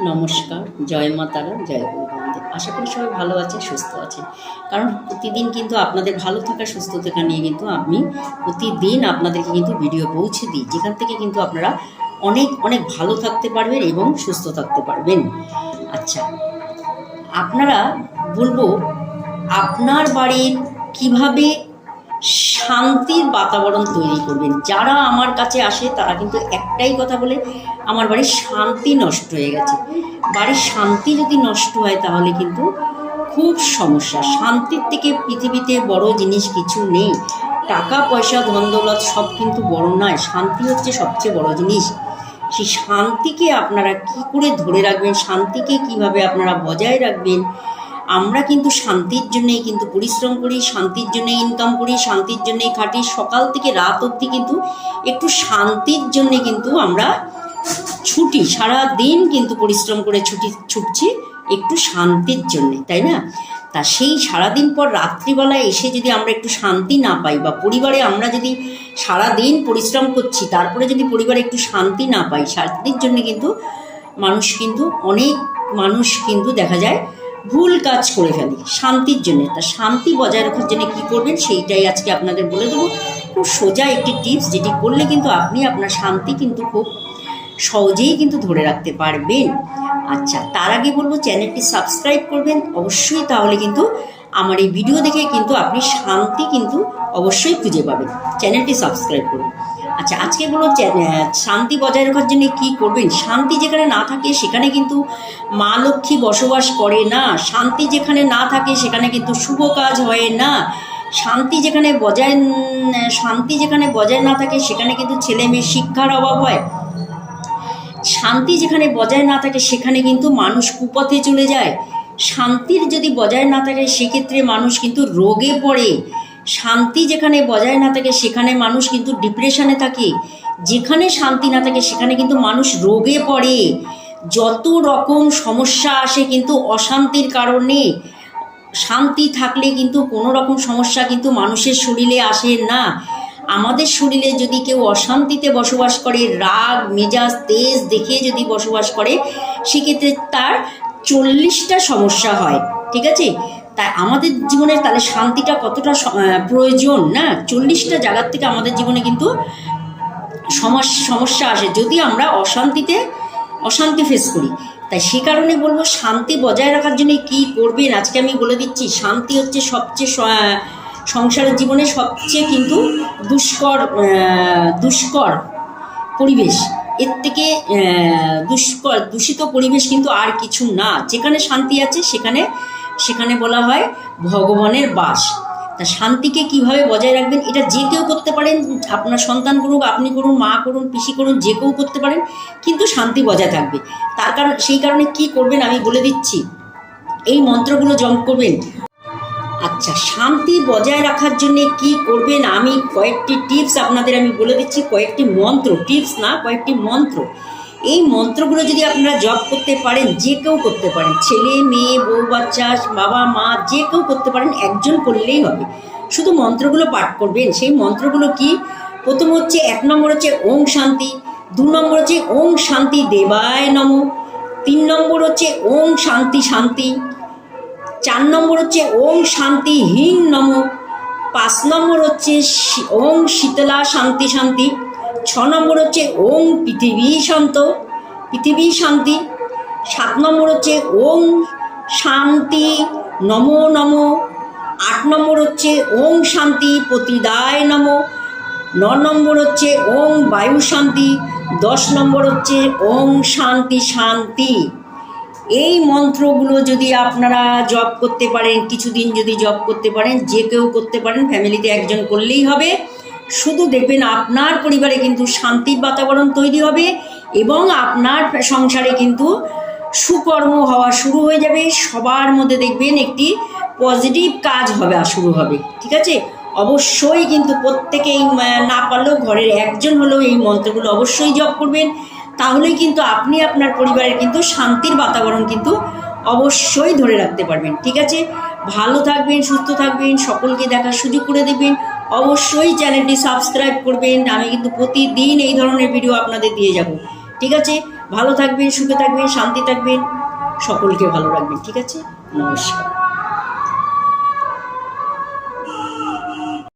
নমস্কার, জয় মা তারা, জয় গুরু আশা করি সবাই ভালো আছেন, সুস্থ আছেন। কারণ প্রতিদিন কিন্তু আপনাদের ভালো থাকা সুস্থ থাকা নিয়ে কিন্তু আমি প্রতিদিন আপনাদেরকে কিন্তু ভিডিও পৌঁছে দিই, যেখান থেকে কিন্তু আপনারা অনেক অনেক ভালো থাকতে পারবেন এবং সুস্থ থাকতে পারবেন। আচ্ছা আপনারা বলব, আপনার বাড়ির কীভাবে শান্তির বাতাবরণ তৈরি করবেন। যারা আমার কাছে আসে, তারা কিন্তু একটাই কথা বলে, আমার বাড়ির শান্তি নষ্ট হয়ে গেছে। বাড়ির শান্তি যদি নষ্ট হয়, তাহলে কিন্তু খুব সমস্যা। শান্তির থেকে পৃথিবীতে বড় জিনিস কিছু নেই। টাকা, পয়সা, ধন, দৌলত সব কিন্তু বড় নয়। শান্তি হচ্ছে সবচেয়ে বড় জিনিস। সেই শান্তিকে আপনারা কি করে ধরে রাখবেন? শান্তিকে কীভাবে আপনারা বজায় রাখবেন? আমরা কিন্তু শান্তির জন্যেই কিন্তু পরিশ্রম করি, শান্তির জন্য ইনকাম করি, শান্তির জন্যই খাটি। সকাল থেকে রাত অবধি কিন্তু একটু শান্তির জন্যে কিন্তু আমরা ছুটি, সারা দিন কিন্তু পরিশ্রম করে ছুটি ছুটছি একটু শান্তির জন্যে, তাই না? তা সেই সারাদিন পর রাত্রিবেলায় এসে যদি আমরা একটু শান্তি না পাই বা পরিবারে আমরা যদি সারা দিন পরিশ্রম করছি, তারপরে যদি পরিবারে একটু শান্তি না পাই, শান্তির জন্য কিন্তু মানুষ কিন্তু অনেক মানুষ কিন্তু দেখা যায় ভুল কাজ করে ফেলে, শান্তির জন্য। তা শান্তি বজায় রাখার জন্য কী করবেন সেইটাই আজকে আপনাদের বলে দেবো। খুব সোজা একটি টিপস যেটি করলে কিন্তু আপনি আপনার শান্তি কিন্তু খুব সহজেই কিন্তু ধরে রাখতে পারবেন। আচ্ছা তার আগে বলব, চ্যানেলটি সাবস্ক্রাইব করবেন। অবশ্যই তাহলে কিন্তু আমার এই ভিডিও দেখে কিন্তু আপনি শান্তি কিন্তু অবশ্যই খুঁজে পাবেন। চ্যানেলটি সাবস্ক্রাইব করুন। আচ্ছা আজকে বলো শান্তি বজায় রাখার জন্য কি করবেন? শান্তি যেখানে না থাকে, সেখানে কিন্তু মা লক্ষ্মী বসবাস করে না। শান্তি যেখানে না থাকে, সেখানে কিন্তু শুভ কাজ হয় না। শান্তি যেখানে বজায় শান্তি যেখানে বজায় না থাকে, সেখানে কিন্তু ছেলে মেয়ে শিক্ষার অভাব হয়। শান্তি যেখানে বজায় না থাকে, সেখানে কিন্তু মানুষ কুপথে চলে যায়। শান্তির যদি বজায় না থাকে, সেক্ষেত্রে মানুষ কিন্তু রোগে পড়ে। শান্তি যেখানে বজায় না থাকে, সেখানে মানুষ কিন্তু ডিপ্রেশনে থাকে। যেখানে শান্তি না থাকে, সেখানে কিন্তু মানুষ রোগে পড়ে। যত রকম সমস্যা আসে কিন্তু অশান্তির কারণে, শান্তি থাকলে কিন্তু কোনো রকম সমস্যা কিন্তু মানুষের শরীরে আসে না। আমাদের শরীরে যদি কেউ অশান্তিতে বসবাস করে, রাগ, মেজাজ, তেজ দেখে যদি বসবাস করে, সেক্ষেত্রে তার চল্লিশটা সমস্যা হয়, ঠিক আছে? তাই আমাদের জীবনের তাহলে শান্তিটা কতটা প্রয়োজন, না? চল্লিশটা জায়গার থেকে আমাদের জীবনে কিন্তু সমস- সমস্যা আসে। যদি আমরা অশান্তিতে, অশান্তি ফেস করি, তাই সে কারণে বলব শান্তি বজায় রাখার জন্য কি করবেন? আজকে আমি বলে দিচ্ছি, শান্তি হচ্ছে সবচেয়ে সংসারের জীবনে সবচেয়ে কিন্তু দুষ্কর দুষ্কর পরিবেশ। এর থেকে দুষ্কর, দূষিত পরিবেশ কিন্তু আর কিছু না। যেখানে শান্তি আছে, সেখানে সেখানে বলা হয় ভগবানের বাস। তা শান্তিকে কীভাবে বজায় রাখবেন, এটা যে কেউ করতে পারেন, আপনার সন্তান করুক, আপনি করুন, মা করুন, পিসি করুন, যে কেউ করতে পারেন, কিন্তু শান্তি বজায় থাকবে। তার কারণ, সেই কারণে কি করবেন আমি বলে দিচ্ছি। এই মন্ত্রগুলো জপ করবেন। আচ্ছা শান্তি বজায় রাখার জন্য কি করবেন আমি কয়েকটি টিপস আপনাদের আমি বলে দিচ্ছি, কয়েকটি মন্ত্র টিপস না, কয়েকটি মন্ত্র। এই মন্ত্রগুলো যদি আপনারা জপ করতে পারেন, যে কেউ করতে পারেন, ছেলে, মেয়ে, বউ, বাচ্চা, বাবা, মা, যে কেউ করতে পারেন, একজন করলেই হবে। শুধু মন্ত্রগুলো পাঠ করবেন। সেই মন্ত্রগুলো কি? প্রথম হচ্ছে, এক নম্বর হচ্ছে, ওং শান্তি, দু নম্বর হচ্ছে, ওং শান্তি দেবায় নম, তিন নম্বর হচ্ছে, ওং শান্তি শান্তি, চার নম্বর হচ্ছে, ওং শান্তি হিং নম, পাঁচ নম্বর হচ্ছে ওং শীতলা শান্তি শান্তি ছ নম্বর হচ্ছে ওং পৃথিবী শান্ত। পৃথিবী শান্তি। সাত নম্বর হচ্ছে ওং শান্তি। নম নম। আট নম্বর হচ্ছে ওং শান্তি, প্রতিদায় নম। ন নম্বর হচ্ছে ওং বায়ু শান্তি। দশ নম্বর হচ্ছে ওং শান্তি শান্তি। এই মন্ত্রগুলো যদি আপনারা জপ করতে পারেন, কিছুদিন যদি জপ করতে পারেন, যে কেউ করতে পারেন ফ্যামিলিতে একজন করলেই হবে। শুধু দেখবেন আপনার পরিবারে কিন্তু শান্তির বাতাবরণ তৈরি হবে এবং আপনার সংসারে কিন্তু সুকর্ম হওয়া শুরু হয়ে যাবে। সবার মধ্যে দেখবেন একটি পজিটিভ কাজ হবে শুরু হবে। ঠিক আছে? অবশ্যই কিন্তু প্রত্যেকেই না পারলেও ঘরের একজন হলেও এই মন্ত্রগুলো অবশ্যই জপ করবেন। তাহলেই কিন্তু আপনি আপনার পরিবারের কিন্তু শান্তির বাতাবরণ কিন্তু অবশ্যই ধরে রাখতে পারবেন, ঠিক আছে? ভালো থাকবেন, সুস্থ থাকবেন, সকলকে দেখার সুযোগ করে দেবেন। অবশ্যই চ্যানেলটি সাবস্ক্রাইব করবেন, আমি কিন্তু প্রতিদিন এই ধরনের ভিডিও আপনাদের দিয়ে যাব, ঠিক আছে? ভালো থাকবেন, সুখে থাকবেন, শান্তি থাকবেন, সকলকে ভালো রাখবেন, ঠিক আছে? নমস্কার।